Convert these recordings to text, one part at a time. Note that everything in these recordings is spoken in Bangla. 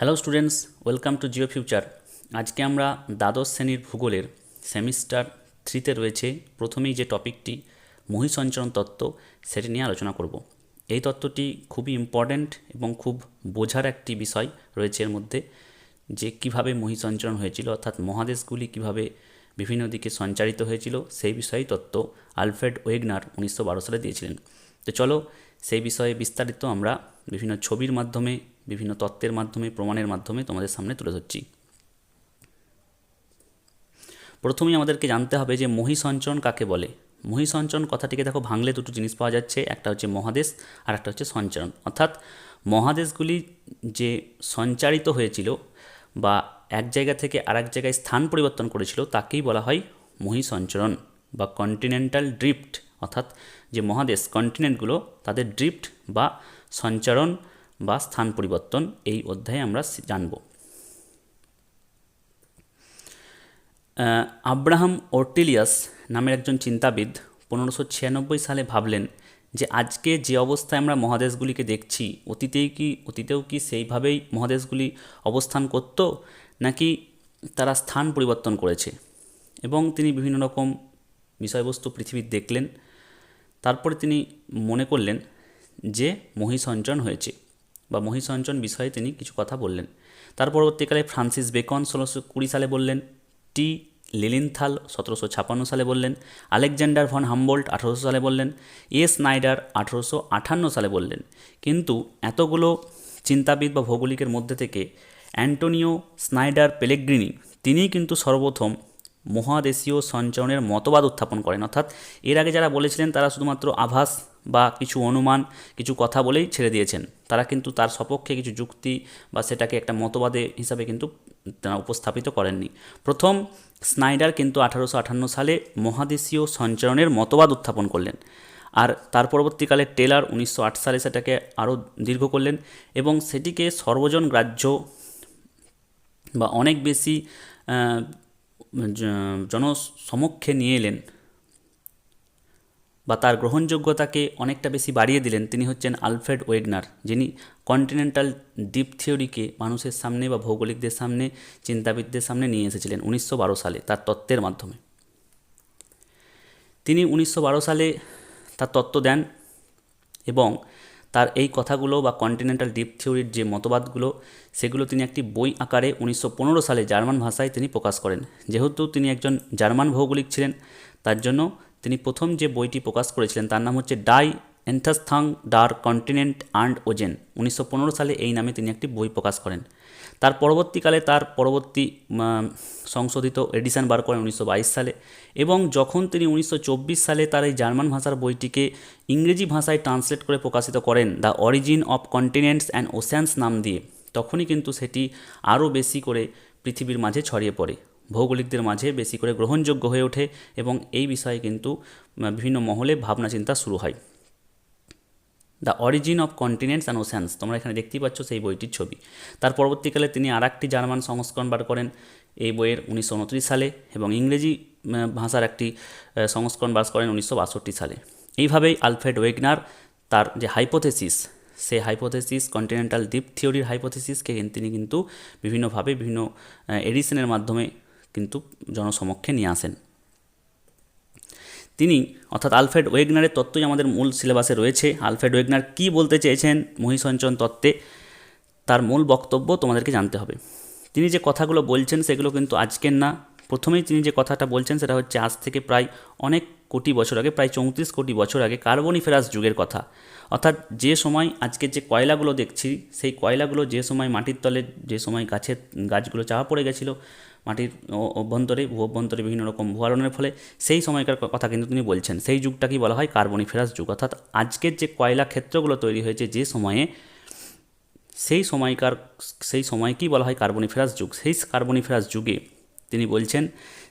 Hello students welcome to Geo Future আজকে আমরা দ্বাদশ শ্রেণির ভূগোলের সেমিস্টার থ্রিতে রয়েছে প্রথমেই যে টপিকটি, মহিসঞ্চরণ তত্ত্ব, সেটি নিয়ে আলোচনা করব। এই তত্ত্বটি খুবই ইম্পর্ট্যান্ট এবং খুব বোঝার একটি বিষয় রয়েছে এর মধ্যে, যে কীভাবে মহিসঞ্চরণ হয়েছিল, অর্থাৎ মহাদেশগুলি কীভাবে বিভিন্ন দিকে সঞ্চারিত হয়েছিল, সেই বিষয়ে তত্ত্ব আলফ্রেড ওয়েগনার উনিশশো বারো সালে দিয়েছিলেন। তো চলো সেই বিষয়ে বিস্তারিত আমরা বিভিন্ন ছবির মাধ্যমে বিভিন্ন তত্ত্বের মাধ্যমে, প্রমাণের মাধ্যমে তোমাদের সামনে তুলে ধরছি। প্রথমেই আমাদেরকে জানতে হবে যে মহিসঞ্চরণ কাকে বলে? মহিসঞ্চরণ কথাটিকে দেখো, ভাঙলে দুটো জিনিস পাওয়া যাচ্ছে, একটা হচ্ছে মহাদেশ আর একটা হচ্ছে সঞ্চরণ। অর্থাৎ মহাদেশগুলি যে সঞ্চারিত হয়েছিল বা এক জায়গা থেকে আরেক জায়গায় স্থান পরিবর্তন করেছিল, তাকেই বলা হয় মহিসঞ্চরণ বা কন্টিনেন্টাল ড্রিফট অর্থাৎ যে মহাদেশ কন্টিনেন্টগুলো তাদের ড্রিফট বা সঞ্চারণ বা স্থান পরিবর্তন এই অধ্যায়ে আমরা জানব। আব্রাহাম ওর্টিলিয়াস নামের একজন চিন্তাবিদ পনেরোশো ছিয়ানব্বই সালে ভাবলেন যে আজকে যে অবস্থায় আমরা মহাদেশগুলিকে দেখছি, অতীতেই কি, অতীতেও কি সেইভাবেই মহাদেশগুলি অবস্থান করত, নাকি তারা স্থান পরিবর্তন করেছে? এবং তিনি বিভিন্ন রকম বিষয়বস্তু পৃথিবীর দেখলেন। তারপরে তিনি মনে করলেন যে মহিসঞ্চরণ হয়েছে। বা মহিষঞ্চন বিষয়ে তিনি কিছু কথা বললেন। তার পরবর্তীকালে ফ্রান্সিস বেকন ষোলোশো কুড়ি সালে বললেন, টি. লিলিনথাল সতেরোশো ছাপান্ন সালে বললেন, আলেকজান্ডার ভন হাম্বোল্ট আঠারোশো সালে বললেন, এ. স্নাইডার আঠারোশো আটান্ন সালে বললেন। কিন্তু এতগুলো চিন্তাবিদ বা ভৌগোলিকের মধ্যে থেকে অ্যান্টোনিও স্নাইডার পেলেগ্রিনি, তিনিই কিন্তু সর্বপ্রথম মহাদেশীয় সঞ্চরণের মতবাদ উত্থাপন করেন। অর্থাৎ এর আগে যারা বলেছিলেন তারা শুধুমাত্র আভাস বা কিছু অনুমান, কিছু কথা বলেই ছেড়ে দিয়েছেন। তারা কিন্তু তার সপক্ষে কিছু যুক্তি বা সেটাকে একটা মতবাদে হিসাবে কিন্তু উপস্থাপিত করেননি। প্রথম, স্নাইডার কিন্তু আঠারোশো আটান্ন সালে মহাদেশীয় সঞ্চরণের মতবাদ উত্থাপন করলেন। আর তার পরবর্তীকালে টেলার উনিশশো আট সালে সেটাকে আরও দীর্ঘ করলেন এবং সেটিকে সর্বজন গ্রাহ্য বা অনেক বেশি জনসমক্ষে নিয়ে এলেন। বা তার গ্রহণযোগ্যতাকে অনেকটা বেশি বাড়িয়ে দিলেন তিনি হচ্ছেন আলফ্রেড ওয়েগনার, যিনি কন্টিনেন্টাল ডিপ থিওরিকে মানুষের সামনে বা ভৌগোলিকদের সামনে, চিন্তাবিদদের সামনে নিয়ে এসেছিলেন উনিশশো বারো সালে তার তত্ত্বের মাধ্যমে। তিনি উনিশশো বারো সালে তার তত্ত্ব দেন এবং তার এই কথাগুলো বা কন্টিনেন্টাল ডিপ থিওরির যে মতবাদগুলো, সেগুলো তিনি একটি বই আকারে উনিশশো পনেরো সালে জার্মান ভাষায় তিনি প্রকাশ করেন। যেহেতু তিনি একজন জার্মান ভৌগোলিক ছিলেন, তার জন্য তিনি প্রথম যে বইটি প্রকাশ করেছিলেন তার নাম হচ্ছে ডাই এন্থাসথাং ডার কন্টিনেন্ট অ্যান্ড ওজেন। উনিশশো পনেরো সালে এই নামে তিনি একটি বই প্রকাশ করেন। তার পরবর্তীকালে তার পরবর্তী সংশোধিত এডিশন বার করেন উনিশশো বাইশ সালে এবং যখন তিনি উনিশশো চব্বিশ সালে তার এই জার্মান ভাষার বইটিকে ইংরেজি ভাষায় ট্রান্সলেট করে প্রকাশিত করেন the origin of continents and oceans নাম দিয়ে, তখনই কিন্তু সেটি আরও বেশি করে পৃথিবীর মাঝে ছড়িয়ে পড়ে। ভৌগোলিকদের মাঝে বেশি করে গ্রহণযোগ্য হয়ে ওঠে এবং এই বিষয়ে কিন্তু বিভিন্ন মহলে ভাবনা চিন্তা শুরু হয়। The origin of continents and oceans তোমরা এখানে দেখতেই পাচ্ছ সেই বইটির ছবি। তার পরবর্তীকালে তিনি আর একটি জার্মান সংস্করণ বার করেন, এই বইয়ের উনিশশো উনত্রিশ সালে এবং ইংরেজি ভাষার একটি সংস্করণ বাস করেন উনিশশো বাষট্টি সালে। এইভাবেই আলফ্রেড ওয়েগনার তার যে হাইপোথেসিস সেই হাইপোথেসিস কন্টিনেন্টাল ডিপ থিওরির হাইপোথেসিসকে তিনি কিন্তু বিভিন্নভাবে বিভিন্ন এডিশনের মাধ্যমে কিন্তু জনসমক্ষে নিয়ে আসেন। তিনি, অর্থাৎ আলফ্রেড ওয়েগনারের তত্ত্বই আমাদের মূল সিলেবাসে রয়েছে। আলফ্রেড ওয়েগনার কী বলতে চেয়েছেন মহিসঞ্চরণ তত্ত্বে, তার মূল বক্তব্য তোমাদেরকে জানতে হবে। তিনি যে কথাগুলো বলছেন সেগুলো কিন্তু আজকের না। প্রথমেই তিনি যে কথাটা বলছেন সেটা হচ্ছে, আজ থেকে প্রায় অনেক কোটি বছর আগে, প্রায় চৌত্রিশ কোটি বছর আগে কার্বনিফেরাস যুগের কথা। অর্থাৎ যে সময় আজকের যে কয়লাগুলো দেখছি, সেই কয়লাগুলো যে সময় মাটির তলে, যে সময় গাছের গাছগুলো চাপা পড়ে গেছিল মাটির অভ্যন্তরে, ভূ অভ্যন্তরে বিভিন্ন রকম ভূয়ারণের ফলে সেই সময়কার কথা কিন্তু তিনি বলছেন। সেই যুগটাকেই বলা হয়? কার্বনিফেরাস যুগ। অর্থাৎ আজকের যে কয়লা ক্ষেত্রগুলো তৈরি হয়েছে যে সময়ে, সেই সময়কার, সেই সময়কেই বলা হয়? কার্বনিফেরাস যুগ। সেই কার্বনিফেরাস যুগে তিনি বলছেন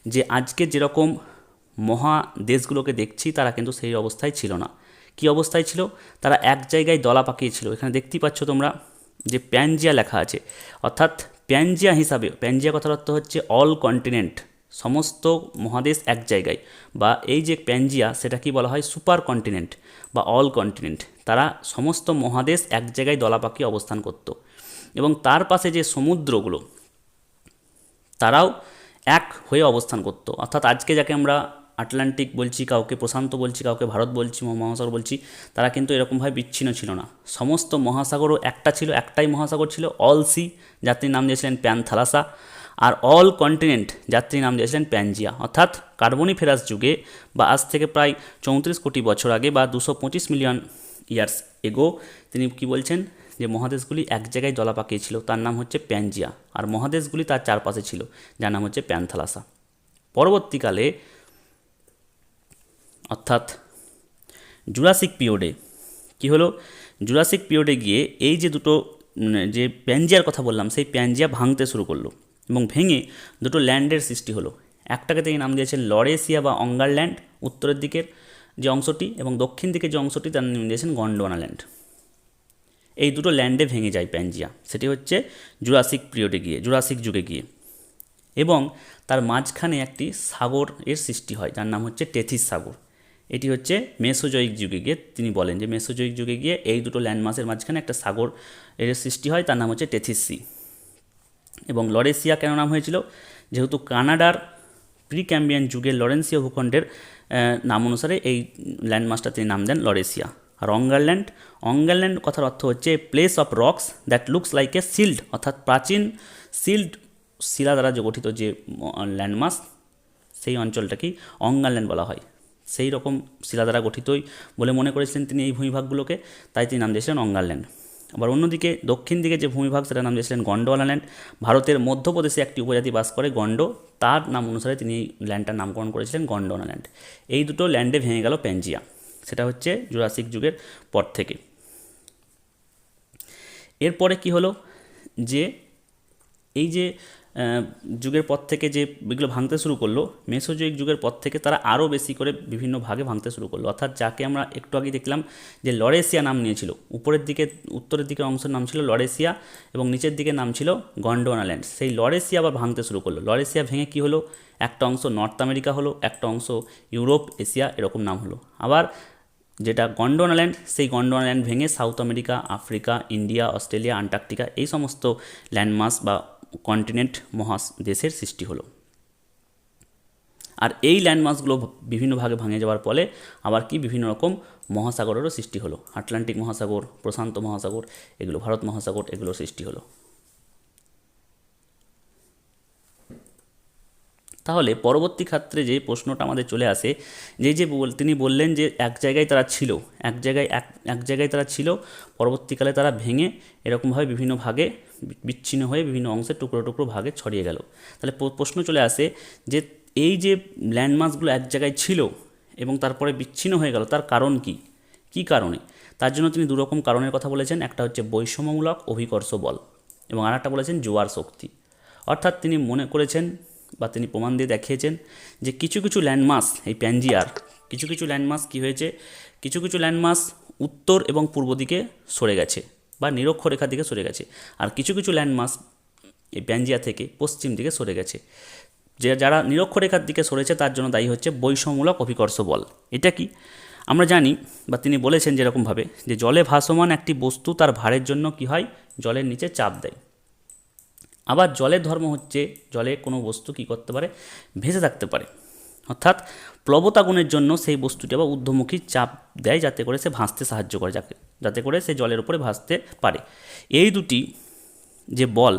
যে আজকে যেরকম মহাদেশগুলোকে দেখছি, তারা কিন্তু সেই অবস্থায় ছিল না। কি অবস্থায় ছিল? তারা এক জায়গায় দলা পাকিয়েছিল। এখানে দেখতেই পাচ্ছ তোমরা যে প্যানজিয়া লেখা আছে। অর্থাৎ প্যানজিয়া হিসাবে, প্যানজিয়া কথার অর্থ হচ্ছে অল কন্টিনেন্ট সমস্ত মহাদেশ এক জায়গায়, বা এই যে প্যানজিয়া সেটা কি বলা হয়? সুপার কন্টিনেন্ট বা অল কন্টিনেন্ট তারা সমস্ত মহাদেশ এক জায়গায় দলাপাকি অবস্থান করত। এবং তার পাশে যে সমুদ্রগুলো, তারাও এক হয়ে অবস্থান করতো। অর্থাৎ আজকে যাকে আমরা আটলান্টিক বলছি, কাউকে প্রশান্ত বলছি, কাউকে ভারত বলছি মহাসাগর বলছি, তারা কিন্তু এরকমভাবে বিচ্ছিন্ন ছিল না। সমস্ত মহাসাগরও একটা ছিল, একটাই মহাসাগর ছিল, অল সি, যাত্রীর নাম দিয়েছিলেন প্যানথালাসা, আর অল কন্টিনেন্ট যাত্রীর নাম দিয়েছিলেন প্যানজিয়া। অর্থাৎ কার্বনিফেরাস যুগে বা আজ থেকে প্রায় চৌত্রিশ কোটি বছর আগে বা দুশো পঁচিশ মিলিয়ন ইয়ার্স এগো, তিনি কি বলছেন? যে মহাদেশগুলি এক জায়গায় জলা পাকিয়েছিল, তার নাম হচ্ছে প্যানজিয়া। আর মহাদেশগুলি তার চারপাশে ছিল, যার নাম হচ্ছে প্যানথালাসা। পরবর্তীকালে অর্থাৎ জুরাসিক পিরিয়ডে, কি হলো? জুরাসিক পিরিয়ডে গিয়ে এই যে দুটো যে প্যানজিয়ার কথা বললাম, সেই প্যানজিয়া ভাঙতে শুরু করল এবং ভেঙে দুটো ল্যান্ডের সৃষ্টি হলো। একটাকে তিনি নাম দিয়েছেন লরেসিয়া বা অঙ্গারল্যান্ড, উত্তরের দিকের যে অংশটি এবং দক্ষিণ দিকের যে অংশটি তার নাম দিয়েছেন গন্ডোয়ানা ল্যান্ড এই দুটো ল্যান্ডে ভেঙে যায় প্যানজিয়া। সেটি হচ্ছে জুরাসিক পিরিয়ডে গিয়ে, জুরাসিক যুগে গিয়ে। এবং তার মাঝখানে একটি সাগর এর সৃষ্টি হয়, যার নাম হচ্ছে টেথিস সাগর। এটি হচ্ছে মেসোজয়িক যুগে গিয়ে তিনি বলেন যে মেসোজয়িক যুগে গিয়ে এই দুটো ল্যান্ডমাসের মাঝখানে একটা সাগর এর সৃষ্টি হয়, তার নাম হচ্ছে টেথিস। এবং লরেসিয়া কেন নাম হয়েছিল? যেহেতু কানাডার প্রি ক্যাম্বিয়ান যুগের লরেন্সীয় ভূখণ্ডের নাম অনুসারে এই ল্যান্ডমাসটা তিনি নাম দেন লরেসিয়া। আর অঙ্গারল্যান্ড অঙ্গারল্যান্ড কথার অর্থ হচ্ছে place of rocks that looks like a shield অর্থাৎ প্রাচীন সিল্ড শিলা দ্বারা যে গঠিত যে ল্যান্ডমাস, সেই অঞ্চলটাকেই অঙ্গারল্যান্ড বলা হয়। সেই রকম শিলা দ্বারা গঠিতই বলে মনে করেছিলেন তিনি এই ভূমিভাগগুলোকে, তাই তিনি নাম দিয়েছিলেন অঙ্গারল্যান্ড। আবার অন্যদিকে দক্ষিণ দিকে যে ভূমিভাগ, সেটার নাম দিয়েছিলেন গন্ডওয়ালা ল্যান্ড ভারতের মধ্যপ্রদেশে একটি উপজাতি বাস করে গন্ড, তার নাম অনুসারে তিনি এই ল্যান্ডটার নামকরণ করেছিলেন গন্ডওয়ালা ল্যান্ড এই দুটো ল্যান্ডে ভেঙে গেল প্যাঞ্জিয়া সেটা হচ্ছে জুরাসিক যুগের পর থেকে। এরপরে কি হলো? যে এই যে যুগের পর থেকে যে এগুলো ভাঙতে শুরু করল মেসোজয়িক যুগের পর থেকে তারা আরও বেশি করে বিভিন্ন ভাগে ভাঙতে শুরু করল। অর্থাৎ যাকে আমরা একটু আগে দেখলাম যে লরেসিয়া নাম নিয়েছিল। উপরের দিকে, উত্তরের দিকের অংশের নাম ছিল লরেসিয়া এবং নিচের দিকে নাম ছিল গন্ডোনাল্যান্ড। সেই লরেসিয়া আবার ভাঙতে শুরু করল। লরেসিয়া ভেঙে কি হলো? একটা অংশ নর্থ আমেরিকা হলো, একটা অংশ ইউরোপ, এশিয়া এরকম নাম হলো। আবার যেটা গন্ডোনাল্যান্ড, সেই গন্ডোনাল্যান্ড ভেঙে South America, Africa, India, Australia, Antarctica এই সমস্ত ল্যান্ডমাস বা কন্টিনেন্ট মহাস দেশের সৃষ্টি হলো। আর এই ল্যান্ডমাসগুলো বিভিন্ন ভাগে ভাঙে যাওয়ার ফলে আবার কি বিভিন্ন রকম মহাসাগরেরও সৃষ্টি হলো। আটলান্টিক মহাসাগর, প্রশান্ত মহাসাগর, এগুলো ভারত মহাসাগর এগুলো সৃষ্টি হলো। তাহলে পরবর্তী ক্ষেত্রে যে প্রশ্নটা আমাদের চলে আসে, যে যে তিনি বললেন যে এক জায়গায় তারা ছিল, এক জায়গায় এক এক জায়গায় তারা ছিল, পরবর্তীকালে তারা ভেঙে এরকমভাবে বিভিন্ন ভাগে বিচ্ছিন্ন হয়ে বিভিন্ন অংশে টুকরো টুকরো ভাগে ছড়িয়ে গেল। তাহলে প্রশ্ন চলে আসে যে এই যে ল্যান্ডমার্কগুলো এক জায়গায় ছিল এবং তারপরে বিচ্ছিন্ন হয়ে গেল, তার কারণ কি? কী কারণে? তার জন্য তিনি দুরকম কারণের কথা বলেছেন, একটা হচ্ছে বৈষম্যমূলক অভিকর্ষ বল এবং আর একটা বলেছেন জোয়ার শক্তি। অর্থাৎ তিনি মনে করেছেন বা তিনি প্রমাণ দিয়ে দেখিয়েছেন যে কিছু কিছু ল্যান্ডমাস এই প্যানজিয়ার কিছু কিছু ল্যান্ডমাস কী হয়েছে? কিছু কিছু ল্যান্ডমাস উত্তর এবং পূর্ব দিকে সরে গেছে। বা নিরক্ষরেখার দিকে সরে গেছে। আর কিছু কিছু ল্যান্ডমাস এই প্যানজিয়া থেকে পশ্চিম দিকে সরে গেছে। যে যারা নিরক্ষরেখার দিকে সরেছে তার জন্য দায়ী হচ্ছে বৈষম্যমূলক অভিকর্ষ বল। এটা কি? আমরা জানি বা তিনি বলেছেন যেরকমভাবে যে জলে ভাসমান একটি বস্তু তার ভারের জন্য কি হয়? জলের নিচে চাপ দেয়। আবার জলের ধর্ম হচ্ছে জলে কোনো বস্তু কী করতে পারে? ভেসে থাকতে পারে। অর্থাৎ প্লবতাগুণের জন্য সেই বস্তুটি আবার ঊর্ধ্বমুখী চাপ দেয় যাতে করে সে ভাসতে সাহায্য করে। যাকে যাতে করে সে জলের উপরে ভাসতে পারে। এই দুটি যে বল,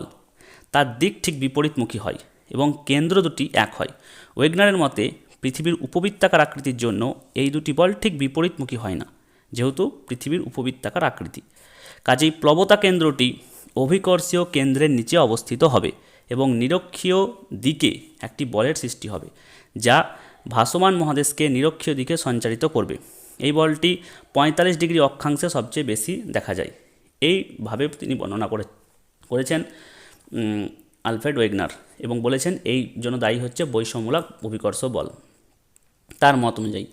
তার দিক ঠিক বিপরীতমুখী হয় এবং কেন্দ্র দুটি এক হয়। ওয়েগনারের মতে, পৃথিবীর উপবৃত্তাকার আকৃতির জন্য এই দুটি বল ঠিক বিপরীতমুখী হয় না, যেহেতু পৃথিবীর উপবৃত্তাকার আকৃতি। কাজেই প্লবতা কেন্দ্রটি অভিকর্ষীয় কেন্দ্রের নিচে অবস্থিত হবে এবং নিরক্ষীয় দিকে একটি বলের সৃষ্টি হবে, যা ভাসমান মহাদেশকে নিরক্ষীয় দিকে সঞ্চারিত করবে। এই বলটি পঁয়তাল্লিশ ডিগ্রি অক্ষাংশে সবচেয়ে বেশি দেখা যায়। এইভাবে তিনি বর্ণনা করে, করেছেন আলফ্রেড ওয়েগনার এবং বলেছেন, এই জন্য দায়ী হচ্ছে বৈষম্যমূলক অভিকর্ষ বল। তার মত অনুযায়ী।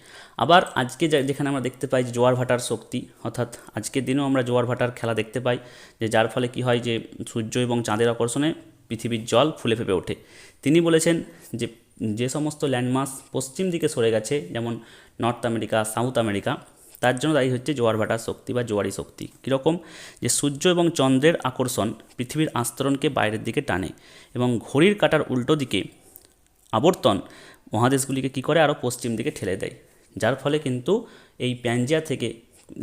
আবার আজকে যেখানে আমরা দেখতে পাই যে জোয়ার ভাটার শক্তি, অর্থাৎ আজকের দিনেও আমরা জোয়ার ভাটার খেলা দেখতে পাই যে যার ফলে কি হয় যে সূর্য এবং চাঁদের আকর্ষণে পৃথিবীর জল ফুলে ফেপে ওঠে। তিনি বলেছেন যে যে সমস্ত ল্যান্ডমাস পশ্চিম দিকে সরে গেছে, যেমন নর্থ আমেরিকা সাউথ আমেরিকা তার জন্য দায়ী হচ্ছে জোয়ার ভাটার শক্তি বা জোয়ারি শক্তি। কীরকম? যে সূর্য এবং চন্দ্রের আকর্ষণ পৃথিবীর আস্তরণকে বাইরের দিকে টানে এবং ঘড়ির কাটার উল্টো দিকে আবর্তন মহাদেশগুলিকে কী করে আরও পশ্চিম দিকে ঠেলে দেয়? যার ফলে কিন্তু এই প্যাঞ্জিয়া থেকে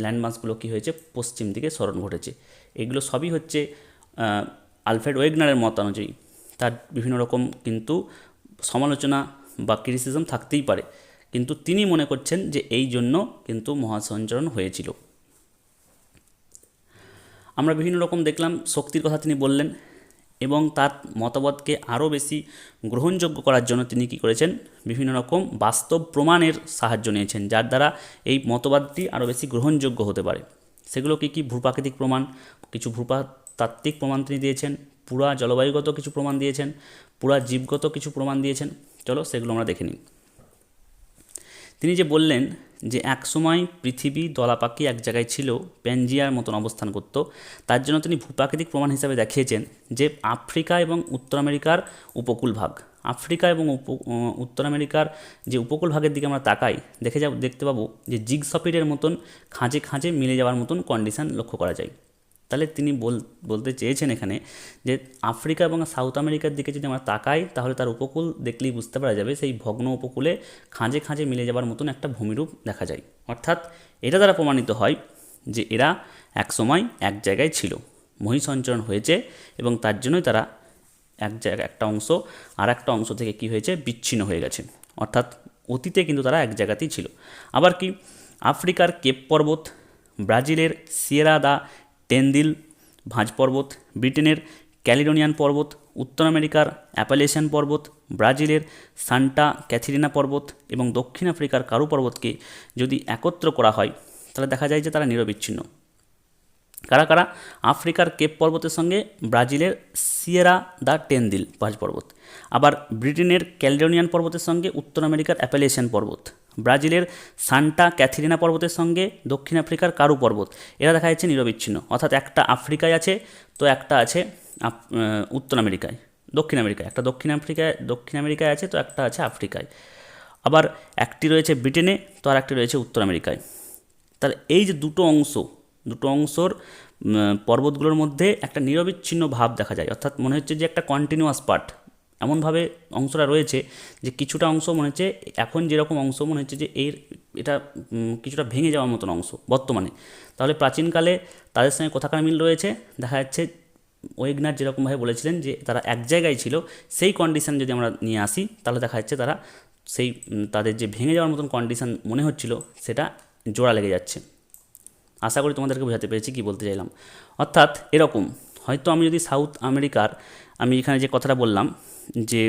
ল্যান্ডমার্কসগুলো কী হয়েছে? পশ্চিম দিকে স্মরণ ঘটেছে। এগুলো সবই হচ্ছে আলফ্রেড ওয়েগনারের মত অনুযায়ী তার বিভিন্ন রকম কিন্তু সমালোচনা বা ক্রিটিসিজম থাকতেই পারে। কিন্তু তিনি মনে করছেন যে এই জন্য কিন্তু মহাসঞ্চরণ হয়েছিল। আমরা বিভিন্ন রকম দেখলাম, শক্তির কথা তিনি বললেন এবং তার মতবাদকে আরও বেশি গ্রহণযোগ্য করার জন্য তিনি কী করেছেন? বিভিন্ন রকম বাস্তব প্রমাণের সাহায্য নিয়েছেন, যার দ্বারা এই মতবাদটি আরও বেশি গ্রহণযোগ্য হতে পারে। সেগুলো কী কী ভূপ্রাকৃতিক প্রমাণ, কিছু ভূতাত্ত্বিক প্রমাণ তিনি দিয়েছেন? পুরা জলবায়ুগত কিছু প্রমাণ দিয়েছেন, পুরা জীবগত কিছু প্রমাণ দিয়েছেন। চলো সেগুলো আমরা দেখে নিই। তিনি যে বললেন যে একসময় পৃথিবী দলাপাকি এক জায়গায় ছিল, প্যানজিয়ার মতন অবস্থান করত, তার জন্য তিনি ভূপ্রাকৃতিক প্রমাণ হিসাবে দেখিয়েছেন যে আফ্রিকা এবং উত্তর আমেরিকার উপকূল ভাগ, আফ্রিকা এবং উত্তর আমেরিকার যে উপকূল ভাগের দিকে আমরা তাকাই, দেখে যাব, দেখতে পাবো যে জিগ জিগসপিডের মতন খাঁজে খাঁজে মিলে যাওয়ার মতন কন্ডিশন লক্ষ্য করা যায়। তাহলে তিনি বল, বলতে চেয়েছেন এখানে যে আফ্রিকা এবং সাউথ আমেরিকার দিকে যদি আমরা তাকাই, তাহলে তার উপকূল দেখলেই বুঝতে পারা যাবে সেই ভগ্ন উপকূলে খাঁজে খাঁজে মিলে যাওয়ার মতন একটা ভূমিরূপ দেখা যায়। অর্থাৎ এটা দ্বারা প্রমাণিত হয় যে এরা একসময় এক জায়গায় ছিল মহিসঞ্চরণ হয়েছে এবং তার জন্যই তারা এক জায়গায় একটা অংশ আর একটা অংশ থেকে কি হয়েছে? বিচ্ছিন্ন হয়ে গেছে। অর্থাৎ অতীতে কিন্তু তারা এক জায়গাতেই ছিল। আবার কি? আফ্রিকার কেপ পর্বত, ব্রাজিলের সিয়েরা দা টেন্দিল ভাঁজ পর্বত, ব্রিটেনের ক্যালিডোনিয়ান পর্বত, উত্তর আমেরিকার অ্যাপালেশিয়ান পর্বত, ব্রাজিলের সান্টা ক্যাথেরিনা পর্বত এবং দক্ষিণ আফ্রিকার কারু পর্বতকে যদি একত্র করা হয়, তাহলে দেখা যায় যে তারা নিরবিচ্ছিন্ন। কারা কারা? আফ্রিকার কেপ পর্বতের সঙ্গে ব্রাজিলের সিয়েরা দা টেনদিল পাঁচ পর্বত। আবার ব্রিটেনের ক্যালিডোনিয়ান পর্বতের সঙ্গে উত্তর আমেরিকার অ্যাপালেশিয়ান পর্বত। ব্রাজিলের সান্টা ক্যাথিরিনা পর্বতের সঙ্গে দক্ষিণ আফ্রিকার কারু পর্বত। এরা দেখা যাচ্ছে নিরবিচ্ছিন্ন। অর্থাৎ একটা আফ্রিকায় আছে, তো একটা আছে উত্তর আমেরিকায়, দক্ষিণ আমেরিকায়। একটা দক্ষিণ আফ্রিকায়, দক্ষিণ আমেরিকায় আছে, তো একটা আছে আফ্রিকায়। আবার একটি রয়েছে ব্রিটেনে, তো আর একটি রয়েছে উত্তর আমেরিকায়। তাহলে এই যে দুটো অংশ দুটো অংশর পর্বতগুলোর মধ্যে একটা নিরবিচ্ছিন্ন ভাব দেখা যায়। অর্থাৎ মনে হচ্ছে যে একটা কন্টিনিউয়াস পার্ট এমনভাবে অংশটা রয়েছে যে কিছুটা অংশ মনে হচ্ছে, এখন যেরকম অংশ মনে হচ্ছে যে এর, এটা কিছুটা ভেঙে যাওয়ার মতন অংশ বর্তমানে। তাহলে প্রাচীনকালে তাদের সঙ্গে কোথাকার মিল রয়েছে? দেখা যাচ্ছে ওয়েগনার যেরকমভাবে বলেছিলেন যে তারা এক জায়গায় ছিল, সেই কন্ডিশন যদি আমরা নিয়ে আসি, তাহলে দেখা যাচ্ছে তারা সেই তাদের যে ভেঙে যাওয়ার মতন কন্ডিশন মনে হচ্ছিল, সেটা জোড়া লেগে যাচ্ছে। আশা করি তোমাদেরকে বোঝাতে পেরেছি কি বলতে চাইলাম। অর্থাৎ এরকম, হয়তো আমি যদি সাউথ আমেরিকার, আমি এখানে যে কথাটা বললাম যে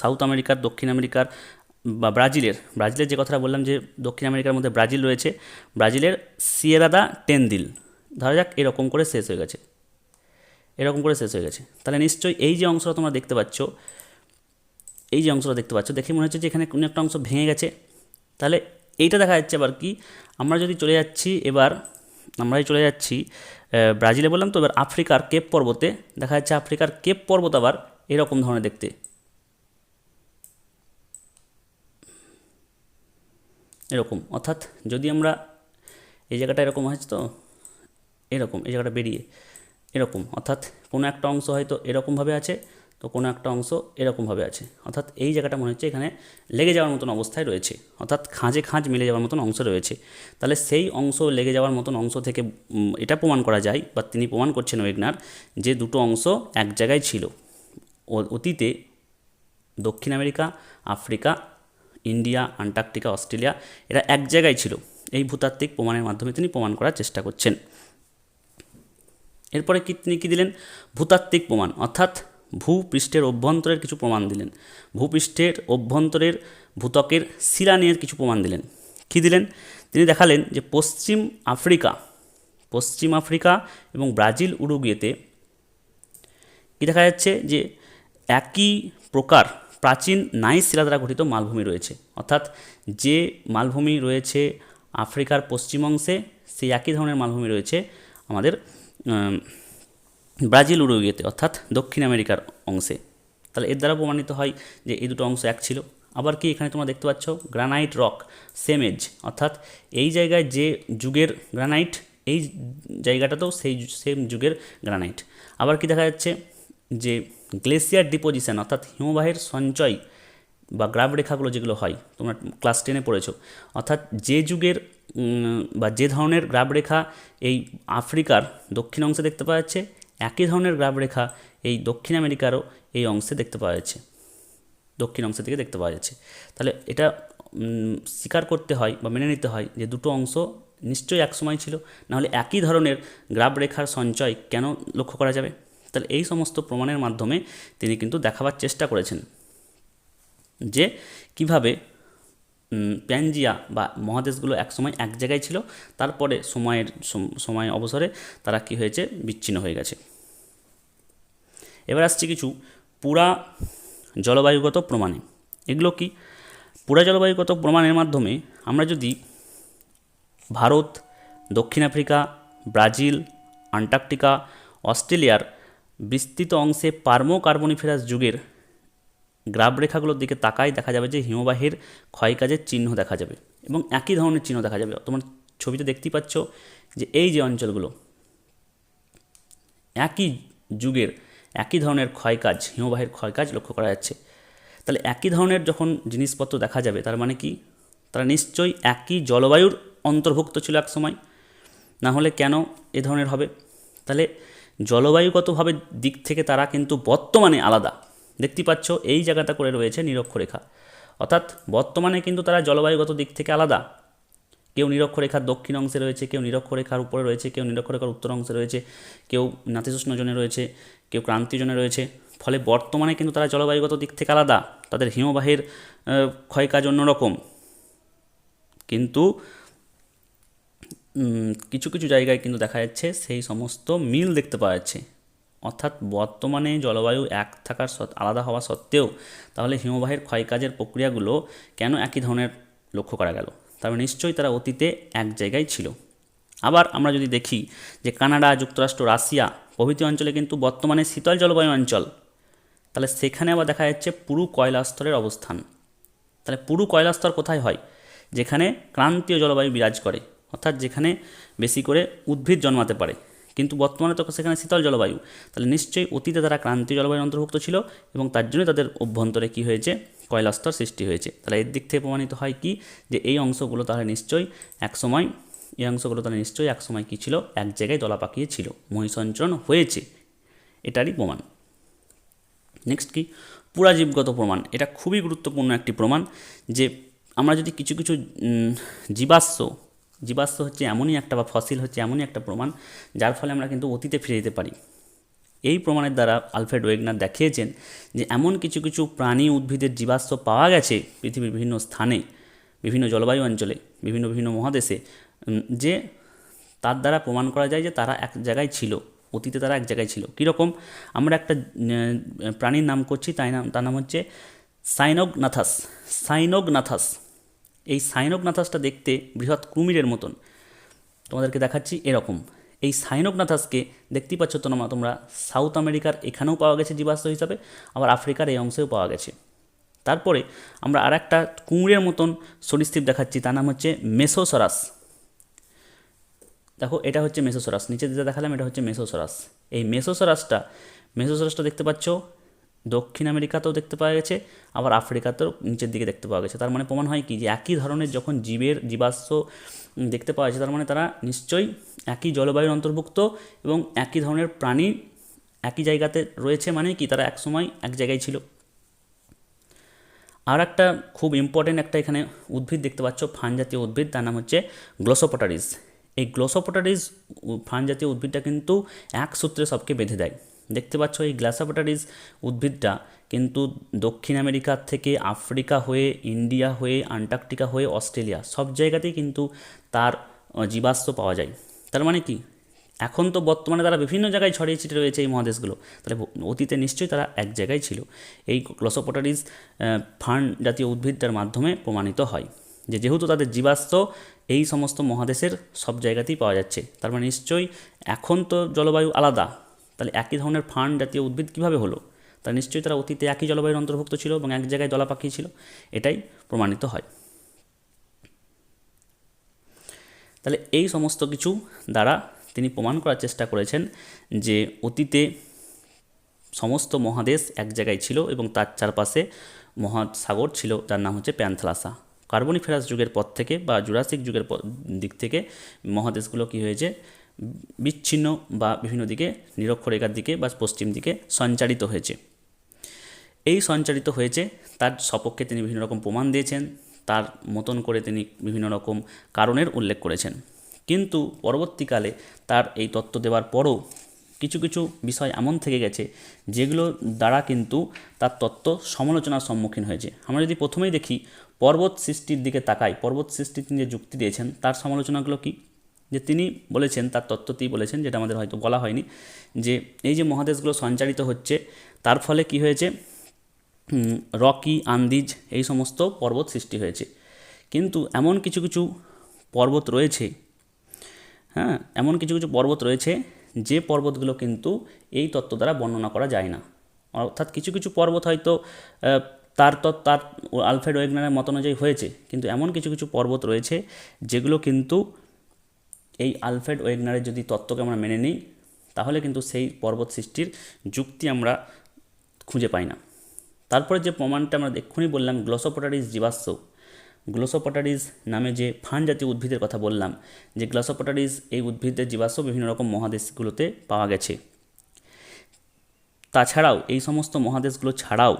সাউথ আমেরিকার, দক্ষিণ আমেরিকার বা ব্রাজিলের ব্রাজিলের যে কথাটা বললাম যে, দক্ষিণ আমেরিকার মধ্যে ব্রাজিল রয়েছে, ব্রাজিলের সিয়েরাদা টেনদিল, ধরা যাক এরকম করে শেষ হয়ে গেছে। এরকম করে শেষ হয়ে গেছে। তাহলে নিশ্চয়ই এই যে অংশটা তোমরা দেখতে পাচ্ছ, এই যে অংশটা দেখতে পাচ্ছ, দেখে মনে হচ্ছে যে এখানে কোনো একটা অংশ ভেঙে গেছে। তাহলে এইটা দেখা যাচ্ছে আবার কি? আমরা যদি চলে যাচ্ছি এবার, আমরাই চলে যাচ্ছি ব্রাজিলে বললাম তো, এবার আফ্রিকার কেপ পর্বতে, দেখা যাচ্ছে আফ্রিকার কেপ পর্বত আবার এরকম ধরনের দেখতে। এরকম, অর্থাৎ যদি আমরা, এই জায়গাটা এরকম হয়েছে তো, এরকম, এই জায়গাটা বেরিয়ে, এরকম, অর্থাৎ কোনো একটা অংশ হয়তো এরকমভাবে আছে তো কোনো একটা অংশ এরকমভাবে আছে। অর্থাৎ এই জায়গাটা মনে হচ্ছে এখানে লেগে যাওয়ার মতন অবস্থায় রয়েছে। অর্থাৎ খাঁজে খাঁজ মিলে যাওয়ার মতন অংশ রয়েছে। তাহলে সেই অংশ লেগে যাওয়ার মতন অংশ থেকে এটা প্রমাণ করা যায় বা তিনি প্রমাণ করছেন ওয়েগনার যে দুটো অংশ এক জায়গায় ছিল। অতীতে দক্ষিণ America, Africa, India, Antarctica, Australia, এরা এক জায়গায় ছিল। এই ভূতাত্ত্বিক প্রমাণের মাধ্যমে তিনি প্রমাণ করার চেষ্টা করছেন। এরপরে কি তিনি কী দিলেন? ভূতাত্ত্বিক প্রমাণ। অর্থাৎ ভূপৃষ্ঠের অভ্যন্তরের কিছু প্রমাণ দিলেন। ভূপৃষ্ঠের অভ্যন্তরের ভূতকের শিলা নিয়ে কিছু প্রমাণ দিলেন। কী দিলেন? তিনি দেখালেন যে পশ্চিম আফ্রিকা পশ্চিম আফ্রিকা এবং ব্রাজিল উরুগুয়েতে কি দেখা যাচ্ছে? যে একই প্রকার প্রাচীন নাইস শিলা দ্বারা গঠিত মালভূমি রয়েছে। অর্থাৎ যে মালভূমি রয়েছে আফ্রিকার পশ্চিম অংশে, সেই একই ধরনের মালভূমি রয়েছে আমাদের ব্রাজিল উরুগুয়েতে, অর্থাৎ দক্ষিণ আমেরিকার অংশে। তাহলে এর দ্বারা প্রমাণিত হয় যে এই দুটো অংশ এক ছিল। আবার কি এখানে তোমরা দেখতে পাচ্ছ? গ্রানাইট রক, সেম এজ, অর্থাৎ এই জায়গায় যে যুগের গ্রানাইট, এই জায়গাটাতেও সেই সেম যুগের গ্রানাইট। আবার কি দেখা যাচ্ছে? যে গ্লেসিয়ার ডিপোজিশন, অর্থাৎ হিমবাহের সঞ্চয় বা গ্রাব রেখাগুলো যেগুলো হয়, তোমরা ক্লাস টেনে পড়েছো। অর্থাৎ যে যুগের বা যে ধরনের গ্রাব রেখা এই আফ্রিকার দক্ষিণ অংশে দেখতে পাওয়া যাচ্ছে একই ধরনের গ্রাব রেখা এই দক্ষিণ আমেরিকারও এই অংশে দেখতে পাওয়া যাচ্ছে। দক্ষিণ অংশ থেকে দেখতে পাওয়া যাচ্ছে। তাহলে এটা স্বীকার করতে হয় বা মেনে নিতে হয় যে দুটো অংশ নিশ্চয়ই এক সময় ছিল। নাহলে একই ধরনের গ্রাব রেখার সঞ্চয় কেন লক্ষ্য করা যাবে? তাহলে এই সমস্ত প্রমাণের মাধ্যমে তিনি কিন্তু দেখাবার চেষ্টা করেছেন যে কীভাবে প্যানজিয়া বা মহাদেশগুলো একসময় এক জায়গায় ছিল, তারপরে সময়ের সময় অবসরে তারা কি হয়েছে? বিচ্ছিন্ন হয়ে গেছে। এবার আসছে কিছু পুরা জলবায়ুগত প্রমাণে। এগুলো কি? পুরা জলবায়ুগত প্রমাণের মাধ্যমে আমরা যদি ভারত, দক্ষিণ আফ্রিকা, ব্রাজিল, আন্টার্কটিকা, অস্ট্রেলিয়ার বিস্তৃত অংশে পার্মো কার্বনিফেরাস যুগের গ্রাব রেখাগুলোর দিকে তাকাই দেখা যাবে যে হিমবাহের ক্ষয়কাজের চিহ্ন দেখা যাবে এবং একই ধরনের চিহ্ন দেখা যাবে। তোমার ছবিতে দেখতেই পাচ্ছ যে এই যে অঞ্চলগুলো, একই যুগের একই ধরনের ক্ষয়কাজ, হিমবাহের ক্ষয়কাজ লক্ষ্য করা যাচ্ছে। তাহলে একই ধরনের যখন জিনিসপত্র দেখা যাবে, তার মানে কি? তারা নিশ্চয়ই একই জলবায়ুর অন্তর্ভুক্ত ছিল এক সময়। না হলে কেন এ ধরনের হবে? তাহলে জলবায়ুগতভাবে দিক থেকে তারা কিন্তু বর্তমানে আলাদা। দেখতে পাচ্ছ, এই জায়গাটা করে রয়েছে নিরক্ষরেখা। অর্থাৎ বর্তমানে কিন্তু তারা জলবায়ুগত দিক থেকে আলাদা। কেউ নিরক্ষরেখার দক্ষিণ অংশে রয়েছে, কেউ নিরক্ষরেখার উপরে রয়েছে, কেউ নিরক্ষরেখার উত্তর অংশে রয়েছে, কেউ নাতিশীষ্ণ জোনে রয়েছে, কেউ ক্রান্তীয় জোনে রয়েছে। ফলে বর্তমানে কিন্তু তারা জলবায়ুগত দিক থেকে আলাদা। তাদের হিমবাহের ক্ষয়কাজ অন্যরকম। কিন্তু কিছু কিছু জায়গায় কিন্তু দেখা যাচ্ছে সেই সমস্ত মিল দেখতে পাওয়া যাচ্ছে। অর্থাৎ বর্তমানে জলবায়ু এক থাকার আলাদা হওয়া সত্ত্বেও, তাহলে হিমবাহের ক্ষয়কাজের প্রক্রিয়াগুলো কেন একই ধরনের লক্ষ্য করা গেল? মানে নিশ্চয়ই তারা অতীতে এক জায়গায় ছিল। আবার আমরা যদি দেখি যে কানাডা, যুক্তরাষ্ট্র, রাশিয়া প্রভৃতি অঞ্চলে কিন্তু বর্তমানে শীতল জলবায়ু অঞ্চল, তাহলে সেখানে আবার দেখা যাচ্ছে পুরু কয়লা স্তরের অবস্থান। তাহলে পুরু কয়লা স্তর কোথায় হয়? যেখানে ক্রান্তীয় জলবায়ু বিরাজ করে, অর্থাৎ যেখানে বেশি করে উদ্ভিদ জন্মাতে পারে। কিন্তু বর্তমানে তো সেখানে শীতল জলবায়ু। তাহলে নিশ্চয়ই অতীতে তারা ক্রান্তীয় জলবায়ুর অন্তর্ভুক্ত ছিল এবং তার জন্য তাদের অভ্যন্তরে কী হয়েছে? কয়লাস্তর সৃষ্টি হয়েছে। তাহলে এর দিক থেকে প্রমাণিত হয় কি? যে এই অংশগুলো তারা নিশ্চয়ই একসময়, এই অংশগুলো তারা নিশ্চয়ই একসময় কী ছিল? এক জায়গায় দলা পাকিয়ে ছিল। মহিসঞ্চরণ হয়েছে। এটারই প্রমাণ। নেক্সট কি? পুরাজীবগত প্রমাণ। এটা খুবই গুরুত্বপূর্ণ একটি প্রমাণ যে আমরা যদি কিছু কিছু জীবাশ্ম জীবাশ্ম হচ্ছে এমনই একটা বা ফসিল হচ্ছে এমনই একটা প্রমাণ, যার ফলে আমরা কিন্তু অতীতে ফিরে যেতে পারি। এই প্রমাণের দ্বারা আলফ্রেড ওয়েগনার দেখিয়েছেন যে এমন কিছু কিছু প্রাণী উদ্ভিদের জীবাশ্ম পাওয়া গেছে পৃথিবীর বিভিন্ন স্থানে, বিভিন্ন জলবায়ু অঞ্চলে, বিভিন্ন বিভিন্ন মহাদেশে যে তার দ্বারা প্রমাণ করা যায় যে তারা এক জায়গায় ছিল, অতীতে তারা এক জায়গায় ছিল। কীরকম? আমরা একটা প্রাণীর নাম করছি, তাই নাম তার নাম হচ্ছে সাইনোগনাথাস সাইনোগনাথাস। এই সাইনোগনাথাসটা দেখতে বৃহৎ কুমিরের মতন। তোমাদেরকে দেখাচ্ছি এরকম। এই সাইনোগনাথাসকে দেখতেই পাচ্ছ তোমরা তোমরা সাউথ আমেরিকার এখানেও পাওয়া গেছে জীবাশ্ম হিসাবে, আবার আফ্রিকার এই অংশেও পাওয়া গেছে। তারপরে আমরা আর একটা কুমিরের মতন সরীসৃপ দেখাচ্ছি, তার নাম হচ্ছে মেসোসরাস। দেখো, এটা হচ্ছে মেসোসরাস। নিচে যেটা দেখালাম, এটা হচ্ছে মেসোসরাস। এই মেসোসরাসটা মেসোসরাসটা দেখতে পাচ্ছ দক্ষিণ আমেরিকাতেও দেখতে পাওয়া গেছে, আবার আফ্রিকাতেও নিচের দিকে দেখতে পাওয়া গেছে। তার মানে প্রমাণ হয় কি যে একই ধরনের যখন জীবের জীবাশ্ম দেখতে পাওয়া যাচ্ছে, তার মানে তারা নিশ্চয়ই একই জলবায়ুর অন্তর্ভুক্ত এবং একই ধরনের প্রাণী একই জায়গাতে রয়েছে মানে কি তারা একসময় এক জায়গায় ছিল। আর একটা খুব ইম্পর্টেন্ট একটা এখানে উদ্ভিদ দেখতে পাচ্ছ, ফান জাতীয় উদ্ভিদ, তার নাম হচ্ছে গ্লোসোপটারিস এই গ্লোসোপটারিস ফান জাতীয় উদ্ভিদটা কিন্তু এক সূত্রে সবকে বেঁধে দেয়। দেখতে পাচ্ছ এই গ্লাসোপটারিস উদ্ভিদটা কিন্তু দক্ষিণ আমেরিকা থেকে আফ্রিকা হয়ে, ইন্ডিয়া হয়ে, আন্টার্কটিকা হয়ে, অস্ট্রেলিয়া সব জায়গাতেই কিন্তু তার জীবাশ্ম পাওয়া যায়। তার মানে কি? এখন তো বর্তমানে তারা বিভিন্ন জায়গায় ছড়িয়ে ছিটে রয়েছে এই মহাদেশগুলো। তাহলে অতীতে নিশ্চয়ই তারা এক জায়গায় ছিল। এই গ্লোসোপটারিস ফার্ন জাতীয় উদ্ভিদটার মাধ্যমে প্রমাণিত হয় যে যেহেতু তাদের জীবাশ্ম, এই সমস্ত মহাদেশের সব জায়গাতেই পাওয়া যাচ্ছে। তার মানে নিশ্চয়ই এখন তো জলবায়ু আলাদা। তাহলে একই ধরনের ফার্ন জাতীয় উদ্ভিদ কীভাবে হলো? তা নিশ্চয়ই তারা অতীতে একই জলবায়ুর অন্তর্ভুক্ত ছিল এবং এক জায়গায় দলা পাকিয়ে ছিল। এটাই প্রমাণিত হয়। তাহলে এই সমস্ত কিছু দ্বারা তিনি প্রমাণ করার চেষ্টা করেছেন যে অতীতে সমস্ত মহাদেশ এক জায়গায় ছিল এবং তার চারপাশে মহাসাগর ছিল, যার নাম হচ্ছে প্যান্থলাসা। কার্বনিফেরাস যুগের পর থেকে বা জুরাসিক যুগের দিক থেকে মহাদেশগুলো কী হয়েছে? বিচ্ছিন্ন বা বিভিন্ন দিকে, নিরক্ষরেখার দিকে বা পশ্চিম দিকে সঞ্চারিত হয়েছে। এই সঞ্চারিত হয়েছে, তার সপক্ষে তিনি বিভিন্ন রকম প্রমাণ দিয়েছেন, তার মতন করে তিনি বিভিন্ন রকম কারণের উল্লেখ করেছেন। কিন্তু পরবর্তীকালে তার এই তত্ত্ব দেওয়ার পরও কিছু কিছু বিষয় এমন থেকে গেছে, যেগুলো দ্বারা কিন্তু তার তত্ত্ব সমালোচনার সম্মুখীন হয়েছে। আমরা যদি প্রথমেই দেখি, পর্বত সৃষ্টির দিকে তাকাই, পর্বত সৃষ্টির তিনি যে যুক্তি দিয়েছেন, তার সমালোচনাগুলো কি? যে তিনি বলেছেন, তার তত্ত্বতেই বলেছেন, যেটা আমাদের হয়তো বলা হয়নি, যে এই যে মহাদেশগুলো সঞ্চারিত হচ্ছে, তার ফলে কি হয়েছে? রকি, আন্দিজ এই সমস্ত পর্বত সৃষ্টি হয়েছে। কিন্তু এমন কিছু কিছু পর্বত রয়েছে হ্যাঁ এমন কিছু কিছু পর্বত রয়েছে, যে পর্বতগুলো কিন্তু এই তত্ত্ব দ্বারা বর্ণনা করা যায় না। অর্থাৎ কিছু কিছু পর্বত হয়তো তার তত তার আলফ্রেড ওয়েগনারের মত অনুযায়ী হয়েছে, কিন্তু এমন কিছু কিছু পর্বত রয়েছে, যেগুলো কিন্তু এই আলফ্রেড ওয়েগনারের যদি তত্ত্বকে আমরা মেনে নিই, তাহলে কিন্তু সেই পর্বত সৃষ্টির যুক্তি আমরা খুঁজে পাই না। তারপরে যে প্রমাণটা আমরা এক্ষুনি বললাম, গ্লোসোপটারিস জীবাশ্ম। গ্লোসোপটারিস নামে যে ফান জাতীয় উদ্ভিদের কথা বললাম, যে গ্লোসোপটারিস এই উদ্ভিদের জীবাশ্ম বিভিন্ন রকম মহাদেশগুলোতে পাওয়া গেছে। তাছাড়াও এই সমস্ত মহাদেশগুলো ছাড়াও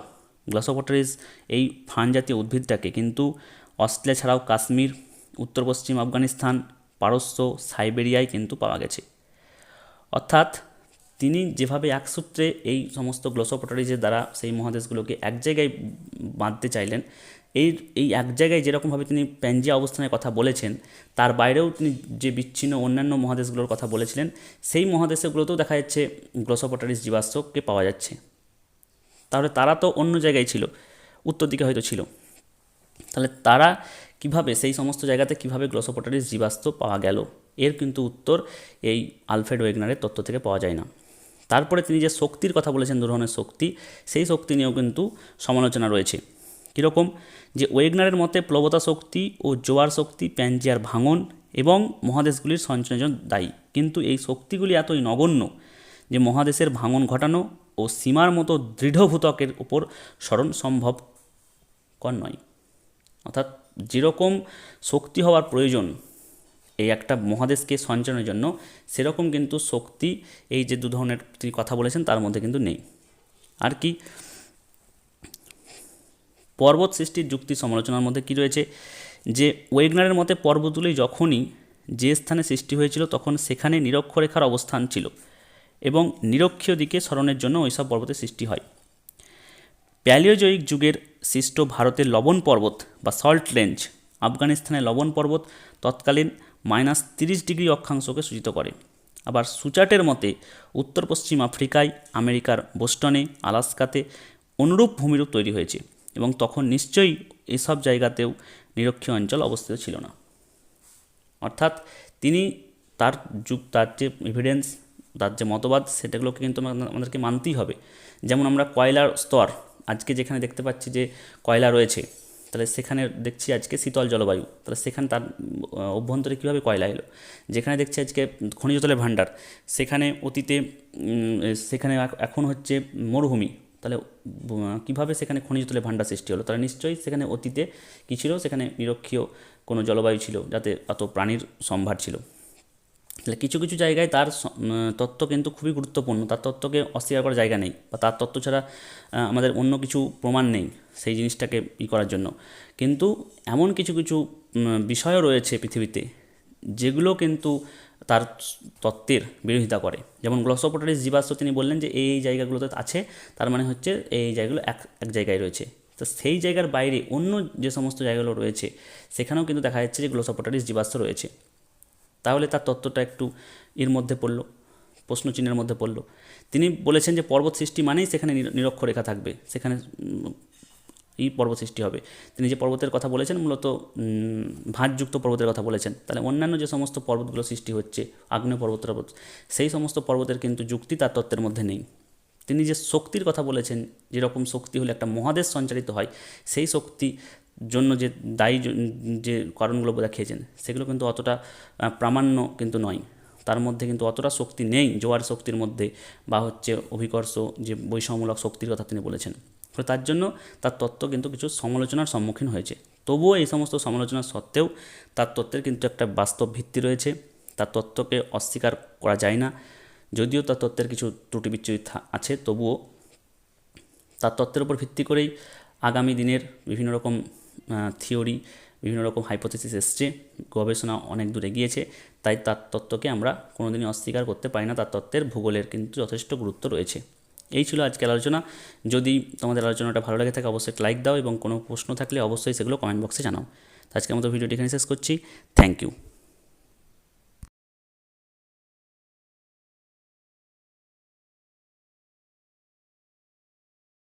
গ্লাসোপটারিস এই ফান জাতীয় উদ্ভিদটাকে কিন্তু অস্ট্রেলিয়া ছাড়াও কাশ্মীর, উত্তর পশ্চিম আফগানিস্তান পারস্য সাইবেরিয়ায় কিন্তু পাওয়া গেছে। অর্থাৎ তিনি যেভাবে এক সূত্রে এই সমস্ত গ্লোসোপটারিজের দ্বারা সেই মহাদেশগুলোকে এক জায়গায় বাঁধতে চাইলেন, এই এই এক জায়গায় যেরকমভাবে তিনি প্যাঞ্জিয়া অবস্থানের কথা বলেছেন, তার বাইরেও তিনি যে বিচ্ছিন্ন অন্যান্য মহাদেশগুলোর কথা বলেছিলেন, সেই মহাদেশগুলোতেও দেখা যাচ্ছে গ্লোসোপটারিস জীবাশ্মকে পাওয়া যাচ্ছে। তাহলে তারা তো অন্য জায়গায় ছিল, উত্তর দিকে হয়তো ছিল। তাহলে তারা কীভাবে, সেই সমস্ত জায়গাতে কীভাবে গ্লোসোপটারিস জীবাশ্ম পাওয়া গেল? এর কিন্তু উত্তর এই আলফ্রেড ওয়েগনারের তত্ত্ব থেকে পাওয়া যায় না। তারপরে তিনি যে শক্তির কথা বলেছেন দু ধরনের শক্তি, সেই শক্তি নিয়েও কিন্তু সমালোচনা রয়েছে। কীরকম? যে ওয়েগনারের মতে প্লবতা শক্তি ও জোয়ার শক্তি প্যাঞ্জিয়ার ভাঙন এবং মহাদেশগুলির সঞ্চয়জন দায়ী। কিন্তু এই শক্তিগুলি এতই নগণ্য যে মহাদেশের ভাঙন ঘটানো ও সীমার মতো দৃঢ়ভূতকের উপর স্মরণ সম্ভবকর নয়। অর্থাৎ যেরকম শক্তি হওয়ার প্রয়োজন এই একটা মহাদেশকে সঞ্চালনের জন্য, সেরকম কিন্তু শক্তি এই যে দু ধরনের তিনি কথা বলেছেন, তার মধ্যে কিন্তু নেই। আর কি? পর্বত সৃষ্টির যুক্তি সমালোচনার মধ্যে কি রয়েছে? যে ওয়েগনারের মতে পর্বতগুলি যখনই যে স্থানে সৃষ্টি হয়েছিল, তখন সেখানে নিরক্ষরেখার অবস্থান ছিল এবং নিরক্ষীয় দিকে স্মরণের জন্য ওইসব পর্বতের সৃষ্টি হয়। প্যালিওজয়িক যুগের সৃষ্ট ভারতের লবণ পর্বত বা সল্ট রেঞ্জ আফগানিস্তানের লবণ পর্বত তৎকালীন মাইনাস তিরিশ ডিগ্রি অক্ষাংশকে সূচিত করে। আবার সুচাটের মতে, উত্তর পশ্চিম আফ্রিকায়, আমেরিকার বোস্টনে, আলাস্কাতে অনুরূপ ভূমিরূপ তৈরি হয়েছে এবং তখন নিশ্চয়ই এসব জায়গাতেও নিরক্ষীয় অঞ্চল অবস্থিত ছিল না। অর্থাৎ তিনি তার যুগ, তার যে এভিডেন্স তার যে মতবাদ, সেটাগুলোকে কিন্তু আমাদেরকে মানতেই হবে। যেমন আমরা কয়লার স্তর আজকে যেখানে দেখতে পাচ্ছি যে কয়লা রয়েছে, তাহলে সেখানে দেখছি আজকে শীতল জলবায়ু, তাহলে সেখানে তার অভ্যন্তরে কীভাবে কয়লা এলো? যেখানে দেখছি আজকে খনিজ তেলের ভাণ্ডার, সেখানে অতীতে সেখানে এখ- এখন হচ্ছে মরুভূমি, তাহলে কীভাবে সেখানে খনিজ তেলের ভাণ্ডার সৃষ্টি হলো? তাহলে নিশ্চয়ই সেখানে অতীতে কী ছিল? সেখানে নিরক্ষীয় কোনো জলবায়ু ছিল যাতে অত প্রাণীর সম্ভার ছিল। তাহলে কিছু কিছু জায়গায় তার তত্ত্ব কিন্তু খুবই গুরুত্বপূর্ণ। তার তত্ত্বকে অস্বীকার করার জায়গা নেই বা তার তত্ত্ব ছাড়া আমাদের অন্য কিছু প্রমাণ নেই সেই জিনিসটাকে ই করার জন্য। কিন্তু এমন কিছু কিছু বিষয়ও রয়েছে পৃথিবীতে যেগুলো কিন্তু তার তত্ত্বের বিরোধিতা করে। যেমন গ্লসোপটারিস জীবাশ্ম তিনি বললেন যে এই এই জায়গাগুলোতে আছে, তার মানে হচ্ছে এই জায়গাগুলো এক এক জায়গায় রয়েছে। তো সেই জায়গার বাইরে অন্য যে সমস্ত জায়গাগুলো রয়েছে, সেখানেও কিন্তু দেখা যাচ্ছে যে গ্লোসোপটারিস জীবাশ্ম রয়েছে। তাহলে তার তত্ত্বটা একটু এর মধ্যে পড়ল প্রশ্নচিহ্নের মধ্যে পড়ল। তিনি বলেছেন যে পর্বত সৃষ্টি মানেই সেখানে নির- নিরক্ষরেখা থাকবে সেখানে এই পর্বত সৃষ্টি হবে। তিনি যে পর্বতের কথা বলেছেন মূলত ভাঁজযুক্ত পর্বতের কথা বলেছেন। তাহলে অন্যান্য যে সমস্ত পর্বতগুলো সৃষ্টি হচ্ছে আগ্নেয় পর্বত টর্বত, সেই সমস্ত পর্বতের কিন্তু যুক্তি তার তত্ত্বের মধ্যে নেই। তিনি যে শক্তির কথা বলেছেন যেরকম শক্তি হলে একটা মহাদেশ সঞ্চারিত হয় সেই শক্তি জন্য যে দায়ী যে কারণগুলো দেখিয়েছেন সেগুলো কিন্তু অতটা প্রামাণ্য কিন্তু নয়। তার মধ্যে কিন্তু অতটা শক্তি নেই জোয়ার শক্তির মধ্যে বা হচ্ছে অভিকর্ষ যে বৈষম্যমূলক শক্তির কথা তিনি বলেছেন। তো তার জন্য তার তত্ত্ব কিন্তু কিছু সমালোচনার সম্মুখীন হয়েছে। তবুও এই সমস্ত সমালোচনা সত্ত্বেও তার তত্ত্বের কিন্তু একটা বাস্তব ভিত্তি রয়েছে। তার তত্ত্বকে অস্বীকার করা যায় না। যদিও তার তত্ত্বের কিছু ত্রুটি বিচ্যুতি থা- আছে, তবুও তার তত্ত্বের উপর ভিত্তি করেই আগামী দিনের বিভিন্ন রকম থিওরি, বিভিন্ন রকম হাইপোথেসিস এসছে, গবেষণা অনেক দূরে গিয়েছে তাই তার তত্ত্বকে আমরা কোনোদিনই অস্বীকার করতে পারি না, তার তত্ত্বের ভূগোলের কিন্তু যথেষ্ট গুরুত্ব রয়েছে। এই ছিল আজকের আলোচনা। যদি তোমাদের আলোচনাটা ভালো লাগে থাকে, অবশ্যই লাইক দাও এবং কোনো প্রশ্ন থাকলে অবশ্যই সেগুলো কমেন্ট বক্সে জানাও। আজকের মতো ভিডিওটি এখানে শেষ করছি। Thank you